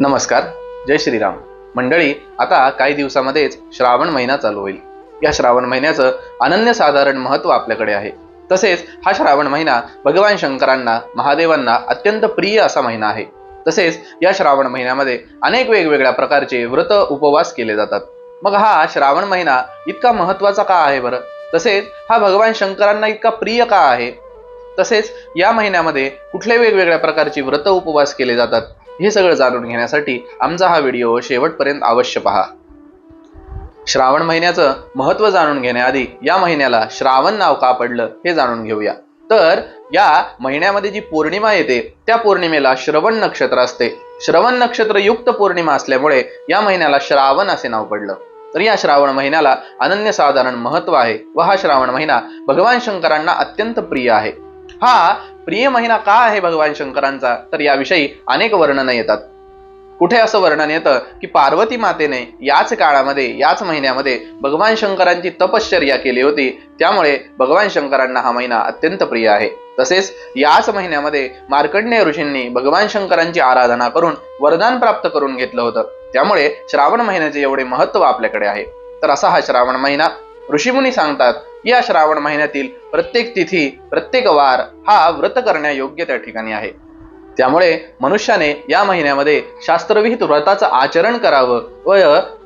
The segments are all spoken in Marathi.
नमस्कार जय श्रीराम. मंडळी आता काही दिवसामध्येच श्रावण महिना चालू होईल. या श्रावण महिन्याचं अनन्यसाधारण महत्त्व आपल्याकडे आहे. तसेच हा श्रावण महिना भगवान शंकरांना महादेवांना अत्यंत प्रिय असा महिना आहे. तसेच या श्रावण महिन्यामध्ये अनेक वेगवेगळ्या प्रकारचे व्रत उपवास केले जातात. मग हा श्रावण महिना इतका महत्त्वाचा का आहे बरं? तसेच हा भगवान शंकरांना इतका प्रिय का आहे? तसेच या महिन्यामध्ये कुठले वेगवेगळ्या प्रकारची व्रत उपवास केले जातात? हे सगळं जाणून घेण्यासाठी आमचा हा व्हिडिओ शेवटपर्यंत अवश्य पहा. श्रावण महिन्याचं महत्त्व जाणून घेण्याआधी या महिन्याला श्रावण नाव का पडलं हे जाणून घेऊया. तर या महिन्यामध्ये जी पौर्णिमा येते त्या पौर्णिमेला श्रवण नक्षत्र असते. श्रवण नक्षत्र युक्त पौर्णिमा असल्यामुळे या महिन्याला श्रावण असे नाव पडलं. तर या श्रावण महिन्याला अनन्यसाधारण महत्त्व आहे व हा श्रावण महिना भगवान शंकरांना अत्यंत प्रिय आहे. हा प्रिय महिना का आहे भगवान शंकरांचा? तर याविषयी अनेक वर्णनं येतात. कुठे असं वर्णन येतं की पार्वती मातेने याच काळामध्ये याच महिन्यामध्ये भगवान शंकरांची तपश्चर्या केली होती. त्यामुळे भगवान शंकरांना हा महिना अत्यंत प्रिय आहे. तसेच याच महिन्यामध्ये मार्कंडेय ऋषींनी भगवान शंकरांची आराधना करून वरदान प्राप्त करून घेतलं होतं. त्यामुळे श्रावण महिन्याचे एवढे महत्त्व आपल्याकडे आहे. तर असा हा श्रावण महिना ऋषीमुनी सांगतात या श्रावण महिन्यातील प्रत्येक तिथी प्रत्येक वार हा व्रत करण्यायोग्य त्या ठिकाणी आहे. त्यामुळे मनुष्याने या महिन्यामध्ये शास्त्रविहित व्रताचं आचरण करावं व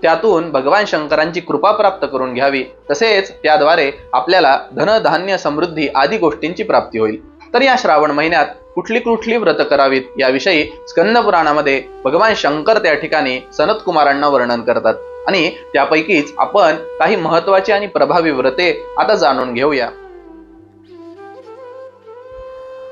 त्यातून भगवान शंकरांची कृपा प्राप्त करून घ्यावी. तसेच त्याद्वारे आपल्याला धन धान्य समृद्धी आदी गोष्टींची प्राप्ती होईल. तर या श्रावण महिन्यात कुठली कुठली व्रत करावीत याविषयी स्कंद पुराणामध्ये भगवान शंकर त्या ठिकाणी सनत कुमारांना वर्णन करतात. आणि त्यापैकीच आपण काही महत्वाची आणि प्रभावी व्रते आता जाणून घेऊया.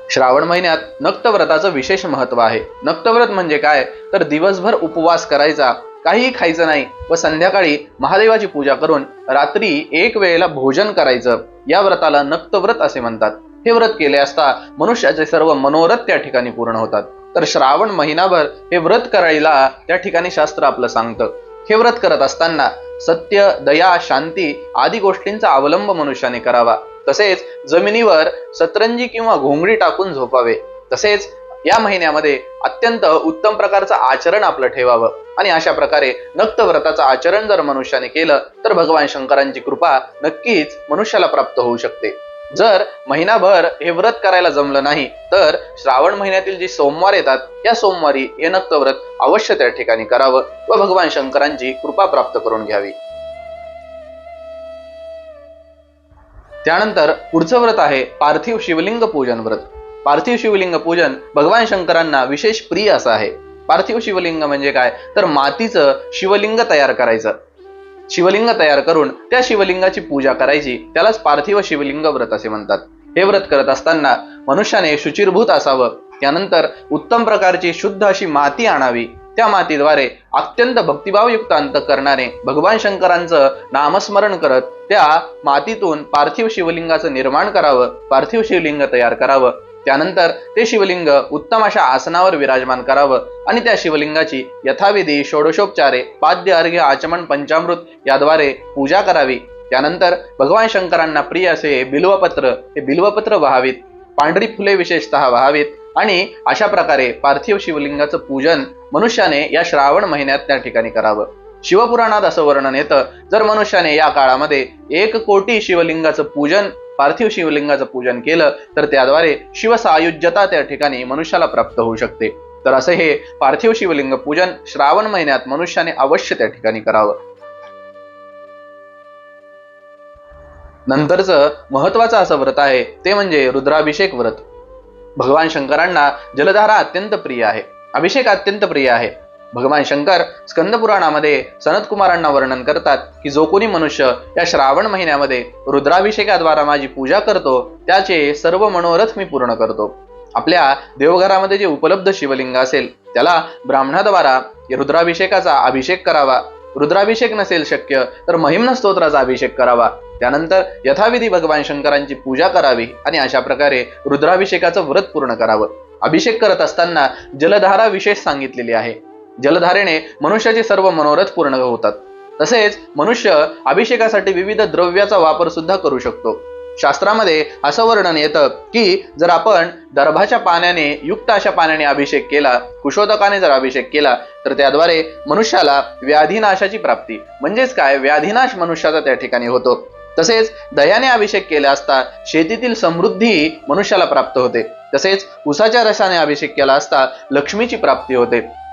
श्रावण महिन्यात नक्तव्रताचं विशेष महत्त्व आहे. नक्तव्रत म्हणजे काय? तर दिवसभर उपवास करायचा. काहीही खायचं नाही व संध्याकाळी महादेवाची पूजा करून रात्री एक वेळेला भोजन करायचं. या व्रताला नक्तव्रत असे म्हणतात. हे व्रत केले असता मनुष्याचे सर्व मनोरथ त्या ठिकाणी पूर्ण होतात. तर श्रावण महिनाभर हे व्रत करायला त्या ठिकाणी शास्त्र आपलं सांगतं. हे व्रत करत असताना सत्य दया शांती आदी गोष्टींचा अवलंब मनुष्याने करावा. तसेच जमिनीवर सतरंजी किंवा घोंगडी टाकून झोपावे. तसेच या महिन्यामध्ये अत्यंत उत्तम प्रकारचं आचरण आपलं ठेवावं. आणि अशा प्रकारे नक्त व्रताचं आचरण जर मनुष्याने केलं तर भगवान शंकरांची कृपा नक्कीच मनुष्याला प्राप्त होऊ शकते. जर महिनाभर हे व्रत करायला जमलं नाही तर श्रावण महिन्यातील जी सोमवार येतात या सोमवारी हे नक्त व्रत अवश्य त्या ठिकाणी करावं व भगवान शंकरांची कृपा प्राप्त करून घ्यावी. त्यानंतर पुढचं व्रत आहे पार्थिव शिवलिंग पूजन व्रत. पार्थिव शिवलिंग पूजन भगवान शंकरांना विशेष प्रिय असं आहे. पार्थिव शिवलिंग म्हणजे काय? तर मातीचं शिवलिंग तयार करायचं. शिवलिंग तयार करून त्या शिवलिंगाची पूजा करायची. त्यालाच पार्थिव शिवलिंग व्रत असे म्हणतात. हे व्रत करत असताना मनुष्याने शुचिरभूत असावं. त्यानंतर उत्तम प्रकारची शुद्ध अशी माती आणावी. त्या मातीद्वारे अत्यंत भक्तिभावयुक्त अंत करणारे भगवान शंकरांचं नामस्मरण करत त्या मातीतून पार्थिव शिवलिंगाचं निर्माण करावं पार्थिव शिवलिंग तयार करावं. त्यानंतर ते शिवलिंग उत्तम अशा आसनावर विराजमान करावं आणि त्या शिवलिंगाची यथाविधी षोडशोपचारे पाद्य अर्घ्य आचमन पंचामृत याद्वारे पूजा करावी. त्यानंतर भगवान शंकरांना प्रिय असे बिल्वपत्र हे बिल्वपत्र व्हावीत. पांढरी फुले विशेषतः व्हावीत आणि अशा प्रकारे पार्थिव शिवलिंगाचं पूजन मनुष्याने या श्रावण महिन्यात त्या ठिकाणी करावं. शिवपुराणात असं वर्णन येतं जर मनुष्याने या काळामध्ये एक कोटी शिवलिंगाचं पूजन पार्थिव शिवलिंगाचं पूजन केलं तर त्याद्वारे शिवसायुज्यता त्या ठिकाणी मनुष्याला प्राप्त होऊ शकते. तर असं हे पार्थिव शिवलिंग पूजन श्रावण महिन्यात मनुष्याने अवश्य त्या ठिकाणी करावं. नंतरचं महत्वाचं असं व्रत आहे ते म्हणजे रुद्राभिषेक व्रत. भगवान शंकरांना जलधारा अत्यंत प्रिय आहे. अभिषेक अत्यंत प्रिय आहे. भगवान शंकर स्कंद पुराणामध्ये सनत कुमारांना वर्णन करतात की जो कोणी मनुष्य या श्रावण महिन्यामध्ये रुद्राभिषेकाद्वारा माझी पूजा करतो त्याचे सर्व मनोरथ मी पूर्ण करतो. आपल्या देवघरामध्ये जे उपलब्ध शिवलिंग असेल त्याला ब्राह्मणाद्वारा रुद्राभिषेकाचा अभिषेक करावा. रुद्राभिषेक नसेल शक्य तर महिम्न स्तोत्राचा अभिषेक करावा. त्यानंतर यथाविधी भगवान शंकरांची पूजा करावी आणि अशा प्रकारे रुद्राभिषेकाचं व्रत पूर्ण करावं. अभिषेक करत असताना जलधारा विशेष सांगितलेली आहे. जलधारेने मनुष्याचे सर्व मनोरथ पूर्ण होतात. तसेच मनुष्य अभिषेकासाठी विविध द्रव्याचा वापर सुद्धा करू शकतो. शास्त्रामध्ये असं वर्णन येतं की जर आपण दर्भाच्या पाण्याने युक्त अशा पाण्याने अभिषेक केला कुशोदकाने जर अभिषेक केला तर त्याद्वारे मनुष्याला व्याधीनाशाची प्राप्ती. म्हणजेच काय? व्याधीनाश मनुष्याचा त्या ठिकाणी होतो. तसेच दयाने अभिषेक केला असता शेतीतील समृद्धी मनुष्याला प्राप्त होते. तसेच उसाच्या रसाने अभिषेक केला असता लक्ष्मीची प्राप्ती होते.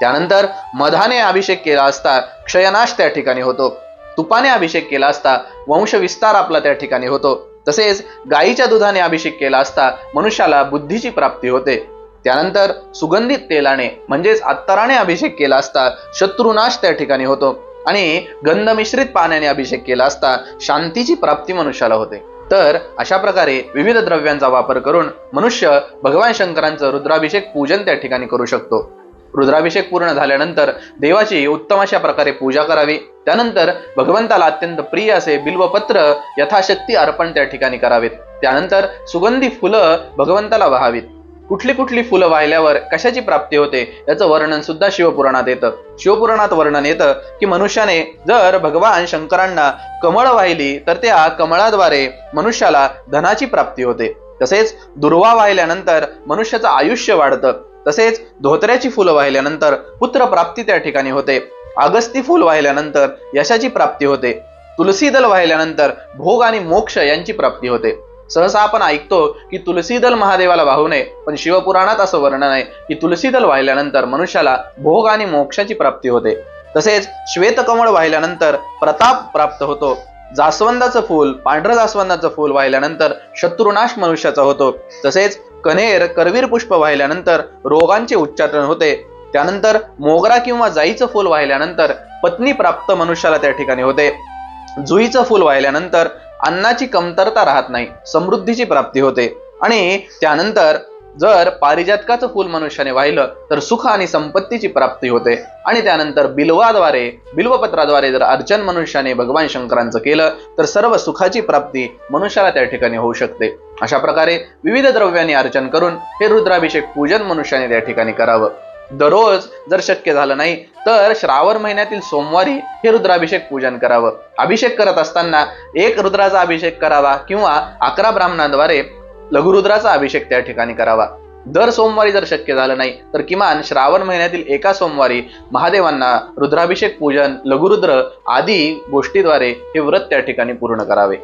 त्यानंतर मधाने अभिषेक केला असता क्षयनाश त्या ठिकाणी होतो. तुपाने अभिषेक केला असता वंशविस्तार आपला त्या ठिकाणी होतो. तसेच गायीच्या दुधाने अभिषेक केला असता मनुष्याला बुद्धीची प्राप्ती होते. त्यानंतर सुगंधित तेलाने म्हणजेच अत्तराने अभिषेक केला असता शत्रुनाश त्या ठिकाणी होतो. आणि गंधमिश्रित पाण्याने अभिषेक केला असता शांतीची प्राप्ती मनुष्याला होते. तर अशा प्रकारे विविध द्रव्यांचा वापर करून मनुष्य भगवान शंकरांचं रुद्राभिषेक पूजन त्या ठिकाणी करू शकतो. रुद्राभिषेक पूर्ण झाल्यानंतर देवाची उत्तम अशा प्रकारे पूजा करावी. त्यानंतर भगवंताला अत्यंत प्रिय असे बिल्वपत्र यथाशक्ती अर्पण त्या ठिकाणी करावेत. त्यानंतर सुगंधी फुलं भगवंताला व्हावीत. कुठली कुठली फुलं वाहिल्यावर कशाची प्राप्ती होते याचं वर्णन सुद्धा शिवपुराणात येतं. शिवपुराणात वर्णन येतं की मनुष्याने जर भगवान शंकरांना कमळ वाहिली तर त्या कमळाद्वारे मनुष्याला धनाची प्राप्ती होते. तसेच दुर्वा वाहिल्यानंतर मनुष्याचं आयुष्य वाढतं. तसेच धोत्र्याची फुलं वाहिल्यानंतर पुत्र प्राप्ती त्या ठिकाणी होते. अगस्ती फुल वाहिल्यानंतर यशाची प्राप्ती होते. तुलसी दल वाहिल्यानंतर भोग आणि मोक्ष यांची प्राप्ती होते. सहसा आपण ऐकतो की तुलसी दल महादेवाला वाहू नये पण शिवपुराणात असं वर्णन आहे की तुलसी दल वाहिल्यानंतर मनुष्याला भोग आणि मोक्षाची प्राप्ती होते. तसेच श्वेतकमळ वाहिल्यानंतर प्रताप प्राप्त होतो. जास्वंदाचं फूल पांढरं जास्वंदाचं फूल वाहिल्यानंतर शत्रुनाश मनुष्याचा होतो. तसेच कनेर करवीर पुष्प वाहिल्यानंतर रोगांचे उच्चाटन होते. त्यानंतर मोगरा किंवा जाईचं फूल वाहिल्यानंतर पत्नी प्राप्त मनुष्याला त्या ठिकाणी होते. जुईचं फूल वाहिल्यानंतर अन्नाची कमतरता राहत नाही समृद्धीची प्राप्ती होते. आणि त्यानंतर जर पारिजातकाचं फुल मनुष्याने वाहिलं तर सुख आणि संपत्तीची प्राप्ती होते. आणि त्यानंतर बिल्वाद्वारे बिल्वपत्राद्वारे जर अर्चन मनुष्याने भगवान शंकरांचं केलं तर सर्व सुखाची प्राप्ती मनुष्याला त्या ठिकाणी होऊ शकते. अशा प्रकारे विविध द्रव्यांनी अर्चन करून हे रुद्राभिषेक पूजन मनुष्याने त्या ठिकाणी करावं. दररोज जर शक्य झालं नाही तर श्रावण महिन्यातील सोमवारी हे रुद्राभिषेक पूजन करावं. अभिषेक करत असताना एक रुद्राचा अभिषेक करावा किंवा अकरा ब्राह्मणांद्वारे लघुरुद्राचा अभिषेक त्या ठिकाणी करावा. दर सोमवारी जर शक्य झालं नाही तर किमान श्रावण महिन्यातील एका सोमवारी महादेवांना रुद्राभिषेक पूजन लघुरुद्र आदी गोष्टीद्वारे हे व्रत त्या ठिकाणी पूर्ण करावे.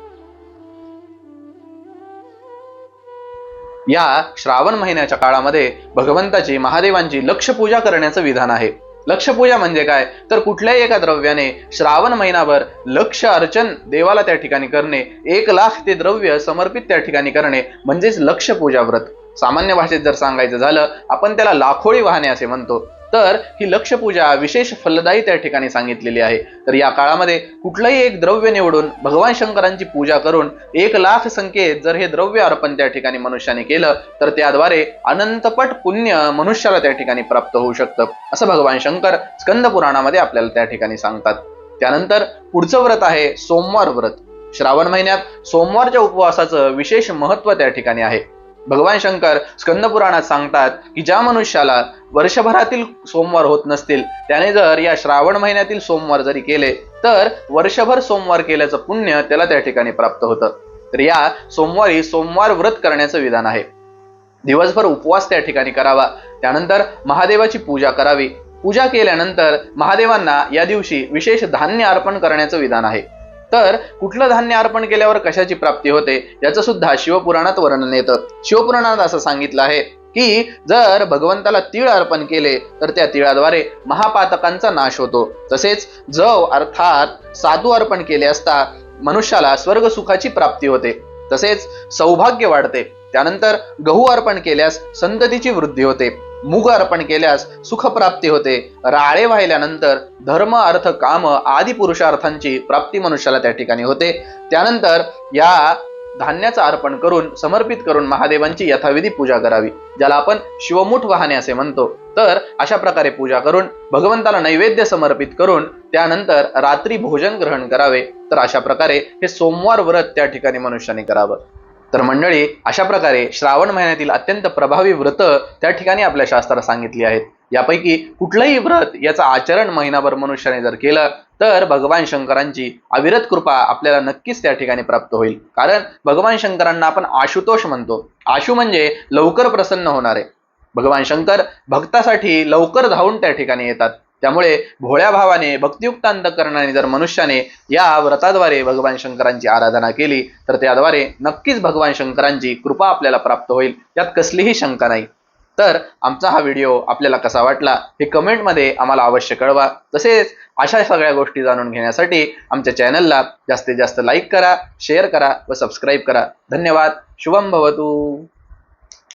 या श्रावण महिन्याच्या काळामध्ये भगवंताची महादेवांची लक्ष पूजा करण्याचं विधान आहे. लक्षपूजा म्हणजे काय? तर कुठल्याही एका द्रव्याने श्रावण महिनाभर लक्ष अर्चन देवाला त्या ठिकाणी करणे एक लाख ते द्रव्य समर्पित त्या ठिकाणी करणे म्हणजेच लक्ष पूजा व्रत. सामान्य भाषेत जर सांगायचं झालं आपण त्याला लाखोळी वाहने असे म्हणतो. तर ही लक्षपूजा विशेष फलदायी त्या ठिकाणी सांगितलेली आहे. तर या काळामध्ये कुठलंही एक द्रव्य निवडून भगवान शंकरांची पूजा करून एक लाख संख्येत जर हे द्रव्य अर्पण त्या ठिकाणी मनुष्याने केलं तर त्याद्वारे अनंतपट पुण्य मनुष्याला त्या ठिकाणी प्राप्त होऊ शकतं. असं भगवान शंकर स्कंद पुराणामध्ये आपल्याला त्या ठिकाणी सांगतात. त्यानंतर पुढचं व्रत आहे सोमवार व्रत. श्रावण महिन्यात सोमवारच्या उपवासाचं विशेष महत्त्व त्या ठिकाणी आहे. भगवान शंकर स्कंद पुराणात सांगतात की ज्या मनुष्याला वर्षभरातील सोमवार होत नसतील त्याने जर या श्रावण महिन्यातील सोमवार जरी केले तर वर्षभर सोमवार केल्याचं पुण्य त्याला त्या ठिकाणी प्राप्त होतं. तर या सोमवारी सोमवार व्रत करण्याचं विधान आहे. दिवसभर उपवास त्या ठिकाणी करावा. त्यानंतर महादेवाची पूजा करावी. पूजा केल्यानंतर महादेवांना या दिवशी विशेष धान्य अर्पण करण्याचं विधान आहे. तर कुठलं धान्य अर्पण केल्यावर कशाची प्राप्ती होते याचं सुद्धा शिवपुराणात वर्णन येतं. शिवपुराणात असं सांगितलं आहे की जर भगवंताला तीळ अर्पण केले तर त्या तिळाद्वारे महापातकांचा नाश होतो. तसेच जव अर्थात साधू अर्पण केले असता मनुष्याला स्वर्ग सुखाची प्राप्ती होते. तसेच सौभाग्य वाढते. त्यानंतर गहू अर्पण केल्यास संततीची वृद्धी होते. मुग अर्पण केल्यास सुखप्राप्ती होते. राळे वाहिल्यानंतर धर्म अर्थ काम आदी पुरुषार्थांची प्राप्ती मनुष्याला त्या ठिकाणी होते. त्यानंतर या धान्याचं अर्पण करून समर्पित करून महादेवांची यथाविधी पूजा करावी ज्याला आपण शिवमुठ वाहने असे म्हणतो. तर अशा प्रकारे पूजा करून भगवंताला नैवेद्य समर्पित करून त्यानंतर रात्री भोजन ग्रहण करावे. तर अशा प्रकारे हे सोमवार व्रत त्या ठिकाणी मनुष्याने करावं. तर मंडळी अशा प्रकारे श्रावण महिन्यातील अत्यंत प्रभावी व्रत त्या ठिकाणी आपल्या शास्त्रात सांगितली आहेत. यापैकी कुठलंही व्रत याचं आचरण महिनाभर मनुष्याने जर केलं तर भगवान शंकरांची अविरत कृपा आपल्याला नक्कीच त्या ठिकाणी प्राप्त होईल. कारण भगवान शंकरांना आपण आशुतोष म्हणतो. आशु म्हणजे लवकर प्रसन्न होणारे. भगवान शंकर भक्तासाठी लवकर धावून त्या ठिकाणी येतात. त्यामुळे भोळ्या भावाने भक्तियुक्त अंतकरणाने जर मनुष्याने या व्रताद्वारे भगवान शंकरांची आराधना केली तर त्याद्वारे नक्कीच भगवान शंकरांची कृपा आपल्याला प्राप्त होईल. यात कसलीही शंका नाही. तर आमचा हा व्हिडिओ आपल्याला कसा वाटला हे कमेंटमध्ये आम्हाला अवश्य कळवा. तसेच अशा सगळ्या गोष्टी जाणून घेण्यासाठी आमच्या चॅनलला जास्तीत जास्त लाईक करा शेअर करा व सबस्क्राईब करा. धन्यवाद. शुभम भवतू.